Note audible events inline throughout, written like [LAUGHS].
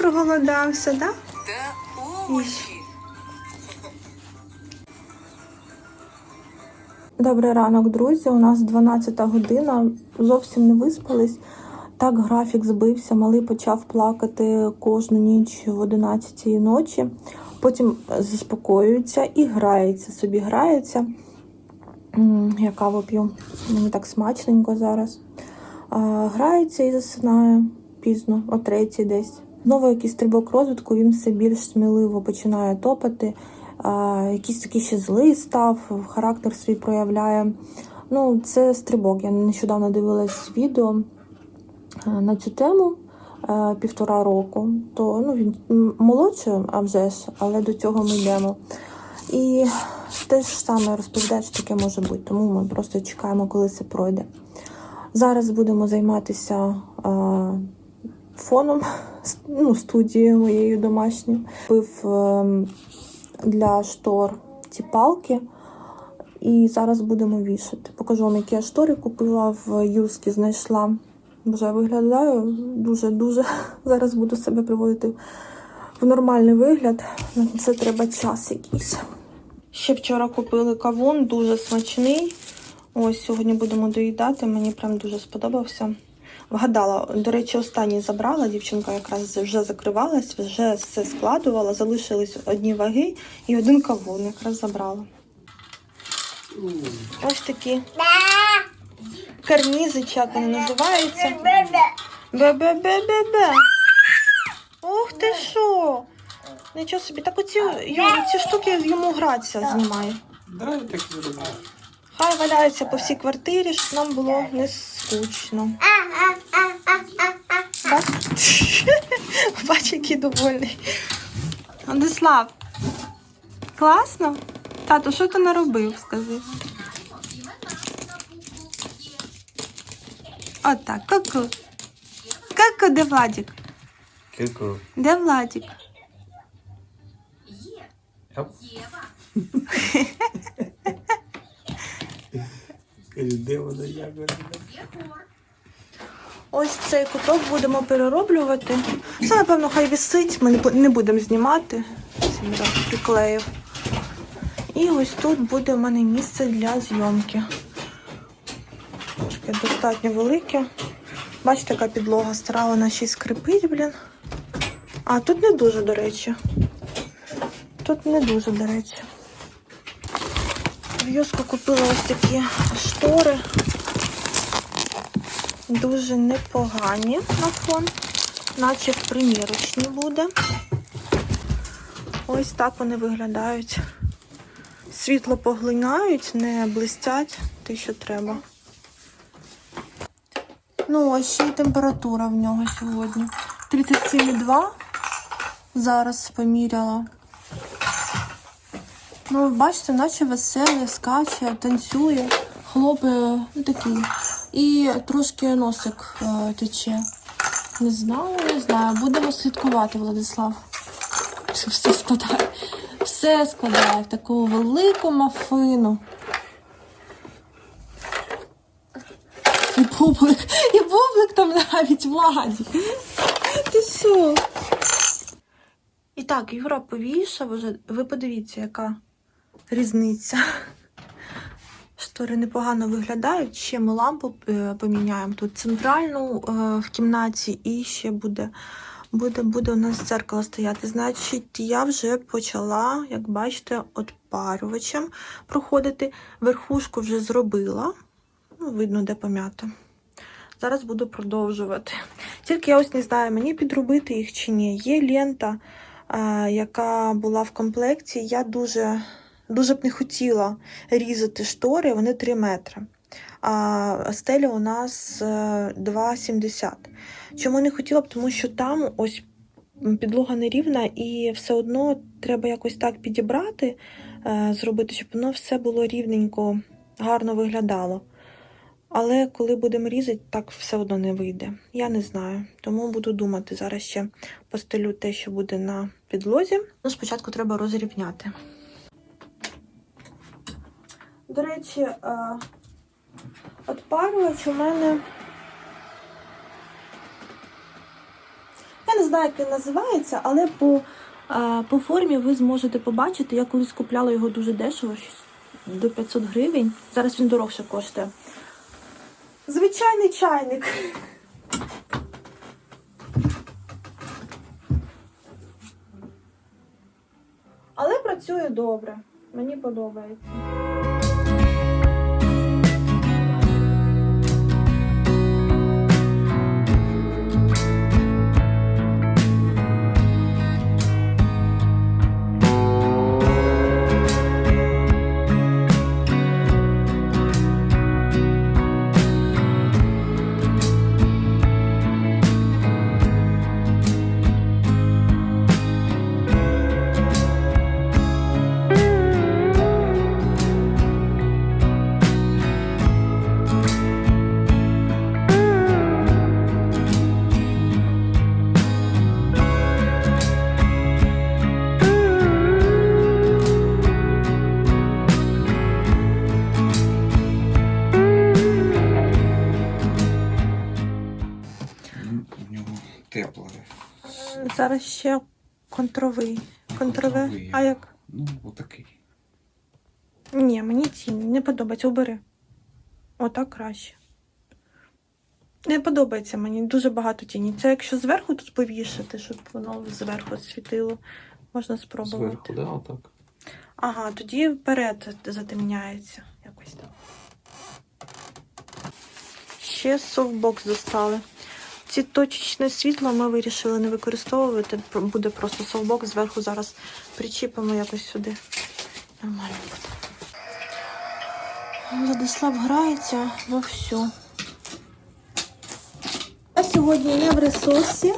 Проголодався, да? Та овочі. Добрий ранок, друзі. У нас 12 година. Зовсім не виспались. Так графік збився. Малий почав плакати кожну ніч в 11 ночі. Потім заспокоюється і грається. Собі грається. Я каву п'ю. Мені так смачненько зараз. Грається і засинає пізно, о третій десь. Знову якийсь стрибок розвитку, він все більш сміливо починає топати. Якийсь такий ще злий став, характер свій проявляє. Ну, це стрибок. Я нещодавно дивилась відео е, на цю тему е, півтора року. То ну, він м, молодший, а вже ж, але до цього ми йдемо. І те ж саме розповідає, що таке може бути. Тому ми просто чекаємо, коли це пройде. Зараз будемо займатися е, фоном ну, студією моєю домашньою. Купив е, для штор ці палки. І зараз будемо вішати. Покажу вам, які я штори купила в Юрській знайшла. Вже виглядаю дуже-дуже. [LAUGHS] Зараз буду себе приводити в нормальний вигляд. Це треба час якийсь. Ще вчора купили кавун, дуже смачний. Ось сьогодні будемо доїдати. Мені прям дуже сподобався. Вгадала, до речі, останній забрала. Дівчинка якраз вже закривалась, вже все складувала. Залишились одні ваги і один кавун якраз забрала. Ось такі карнізи, як вони називаються. Бе-бе-бе-бе-бе. Ух ти що! Нічого собі. Так оці, Юрій, ці штуки йому гратися знімає. Хай валяються по всій квартирі, щоб нам було не скучно. Бач? [LAUGHS] Бач, який довольний. Владислав, класно? Тато, що ти наробив, скажи? Отак, ку-ку. Ку-ку, де Владик? Кику. Де Владик? Оп. [LAUGHS] Скажи, де вона? Ось цей куток будемо перероблювати. Це, напевно, хай висить, ми не будемо знімати. Це приклеїв. І ось тут буде в мене місце для зйомки. Таке достатньо велике. Бачите, яка підлога стара, вона ще й скрипить, блін. А тут не дуже, до речі. Тут не дуже, до речі. В купила ось такі штори. Дуже непогані на фон, наче примірочні буде. Ось так вони виглядають. Світло поглинають, не блистять те, що треба. Ну, ось ще й температура в нього сьогодні. 37,2. Зараз поміряла. Ну, бачите, наче веселий, скаче, танцює. Хлопи ну, такий. І трошки носик е, тече. Не знаю, не знаю. Будемо слідкувати, Владислав. Все складає. Все складає в таку велику мафину. І бублик, і бублик там навіть владі. Ти що? І так, Юра повішав уже. Ви подивіться, яка різниця. Штори непогано виглядають. Ще ми лампу е, поміняємо тут центральну е, в кімнаті, і ще буде, буде, буде у нас дзеркало стояти. Значить, я вже почала, як бачите, отпарювачем проходити. Верхушку вже зробила. Ну, видно, де пом'ята. Зараз буду продовжувати. Тільки я ось не знаю, мені підробити їх чи ні. Є лента, е, яка була в комплекті. Я дуже, дуже б не хотіла різати штори, вони 3 метри. А стеля у нас е, 2,70. Чому не хотіла б? Тому що там ось підлога нерівна, і все одно треба якось так підібрати, е, зробити, щоб воно все було рівненько, гарно виглядало. Але коли будемо різати, так все одно не вийде. Я не знаю. Тому буду думати. Зараз ще постелю те, що буде на підлозі. Ну, спочатку треба розрівняти. До речі, е, отпарювач у мене. Я не знаю. як він називається, але по, е, по формі ви зможете побачити. Я колись купляла його дуже дешево, до 500 гривень. Зараз він дорожче коштує. Звичайний чайник. Але працює добре. Мені подобається. Зараз ще контровий. Контрове. А як? Ну, отакий. Ні, мені тіні не подобається. Убери. Отак краще. Не подобається мені дуже багато тіні. Це якщо зверху тут повішати, щоб воно зверху світило, можна спробувати. Зверху, да, отак. Ага, тоді вперед затемняється. Якось так. Ще софтбокс достали. Ці точечне світло ми вирішили не використовувати. Буде просто софтбокс. Зверху зараз причіпимо якось сюди. Нормально буде. Владислав грається вовсю. Я сьогодні не в ресурсі,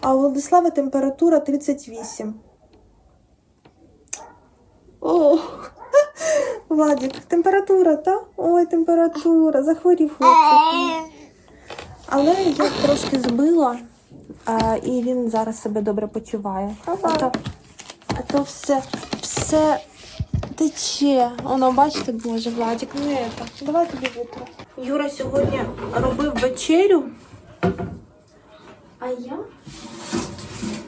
а у Владислава температура 38. О, [LAUGHS] Владик, температура, та? Ой, температура, захворів хлопчик. Але я трошки збила, а, і він зараз себе добре почуває. А то, а то все, все тече. Воно, бачите, боже, Владик, ну это. Давай тобі витру. Юра сьогодні робив вечерю, а я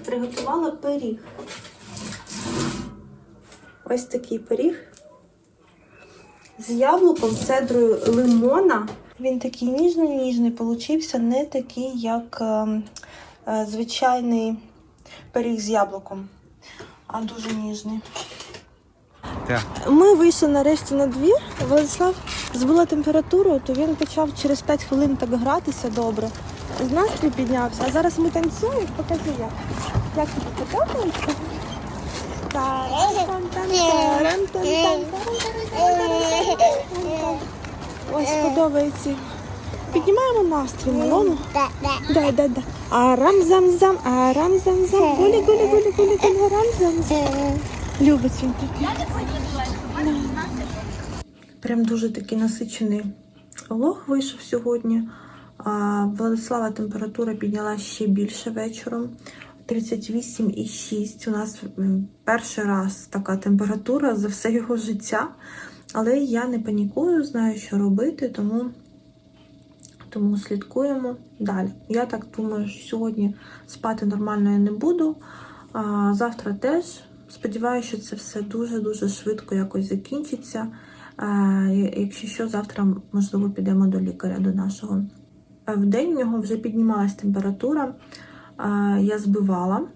приготувала пиріг. Ось такий пиріг з яблуком, цедрою лимона. Він такий ніжний-ніжний получився, не такий, як е, е, звичайний пиріг з яблуком, а дуже ніжний. Так. Ми вийшли нарешті на двір. Владислав збила температуру, то він почав через 5 хвилин так гратися добре. З настрій піднявся. А зараз ми танцюємо, покажи як. Як тобі подобається? Таран-тан-тан, Ось подобається. Піднімаємо настрій малому. Дай, дай, дай. Арам-зам-зам, арам-зам-зам. Гулі, гулі, гулі, гулі, гулі, арам-зам-зам. Любить він такий. Прям дуже такий насичений влог вийшов сьогодні. А, Владислава температура підняла ще більше вечором. 38,6. У нас перший раз така температура за все його життя. Але я не панікую, знаю, що робити, тому, тому слідкуємо далі. Я так думаю, що сьогодні спати нормально я не буду. А, завтра теж. Сподіваюся, що це все дуже-дуже швидко якось закінчиться. Е, Якщо що, завтра, можливо, підемо до лікаря до нашого. Е, В день у нього вже піднімалась температура, Е, я збивала,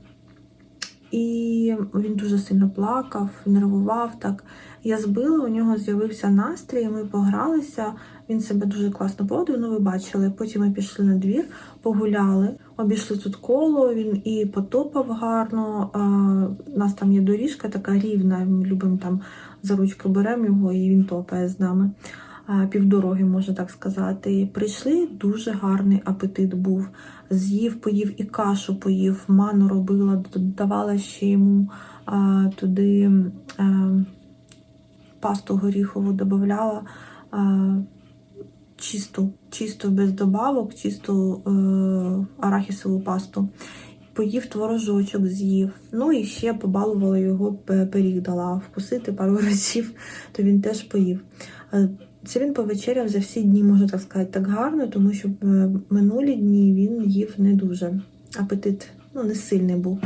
і він дуже сильно плакав, нервував так. Я збила, у нього з'явився настрій, ми погралися, він себе дуже класно поводив, ну ви бачили. Потім ми пішли на двір, погуляли, обійшли тут коло, він і потопав гарно. У нас там є доріжка така рівна, ми любимо там за ручку беремо його, і він топає з нами. Півдороги, можна так сказати. Прийшли, дуже гарний апетит був. З'їв, поїв і кашу поїв, ману робила, додавала ще йому а, туди а, пасту горіхову додавала. Чисту, чисту без добавок, чисту е, арахісову пасту. Поїв творожочок, з'їв. Ну і ще побалувала його пиріг, дала вкусити пару [LAUGHS] разів, то він теж поїв. Е, Це він повечеряв за всі дні, можу так сказати, так гарно, тому що е, минулі дні він їв не дуже. апетит ну, не сильний був.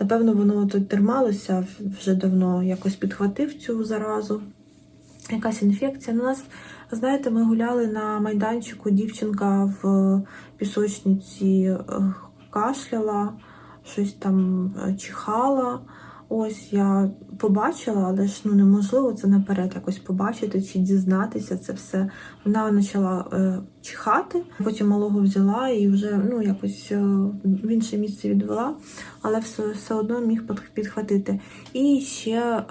Напевно, воно тут трималося вже давно, якось підхватив цю заразу. Якась інфекція. Ну, у нас, знаєте, ми гуляли на майданчику, дівчинка в пісочниці е, кашляла, щось там е, чихала. Ось я побачила, але ж ну неможливо це наперед якось побачити чи дізнатися це все. Вона почала е, чихати, потім малого взяла і вже ну якось е, в інше місце відвела, але все, все одно міг під- підхватити. І ще е,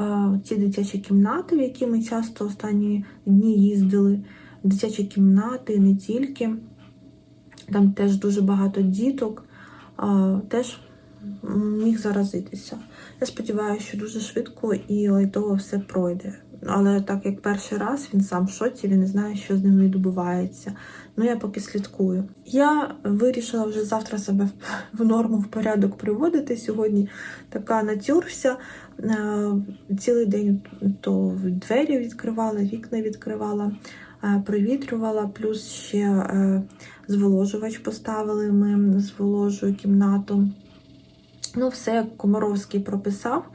ці дитячі кімнати, в які ми часто останні дні їздили. Дитячі кімнати, не тільки. Там теж дуже багато діток, теж міг заразитися. Я сподіваюся, що дуже швидко і лайтово все пройде. Але так як перший раз він сам в шоці, він не знає, що з ним відбувається. Ну я поки слідкую. Я вирішила вже завтра себе в- [LAUGHS] норму, в порядок приводити. Сьогодні така натюрся. Е, Цілий день то двері відкривала, вікна відкривала, е, провітрювала, плюс ще е, зволожувач поставили ми, зволожую кімнату. Ну, все Комаровський прописав,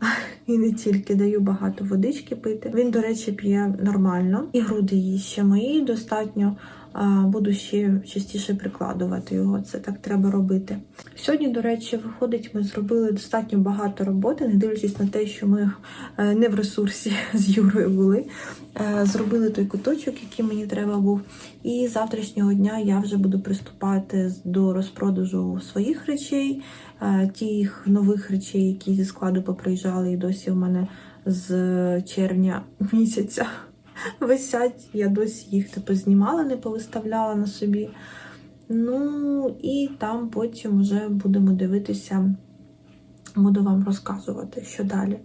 [LAUGHS] і не тільки даю багато водички пити. Він, до речі, п'є нормально, і груди її ще мої достатньо. Буду ще частіше прикладувати його. Це так треба робити. Сьогодні, до речі, виходить, ми зробили достатньо багато роботи, не дивлячись на те, що ми е, не в ресурсі [LAUGHS] з Юрою були. Е, Зробили той куточок, який мені треба був. І завтрашнього дня я вже буду приступати до розпродажу своїх речей, е, тих нових речей, які зі складу поприїжджали, і досі у мене з червня місяця висять. Я досі їх типу знімала, не повиставляла на собі. Ну і там потім вже будемо дивитися, буду вам розказувати, що далі.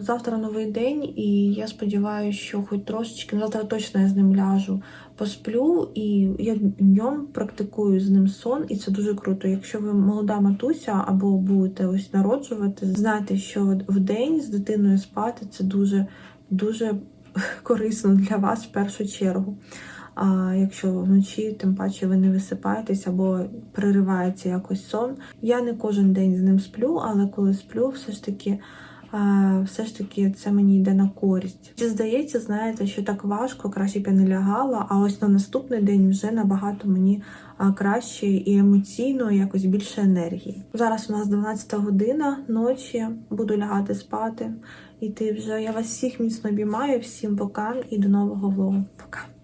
Завтра новий день, і я сподіваюся, що хоч трошечки, ну, завтра точно я з ним ляжу, посплю, і я днем практикую з ним сон, і це дуже круто. Якщо ви молода матуся або будете ось народжувати, знайте, що в день з дитиною спати це дуже дуже корисно для вас в першу чергу. А якщо вночі, тим паче ви не висипаєтесь або переривається якось сон. Я не кожен день з ним сплю, але коли сплю, все ж таки. Все ж таки це мені йде на користь. Чи здається, знаєте, що так важко, краще б я не лягала, а ось на наступний день вже набагато мені краще і емоційно, і якось більше енергії. Зараз у нас 12 година ночі, буду лягати спати. Іти вже. Я вас всіх міцно обіймаю, всім пока і до нового влогу. Пока.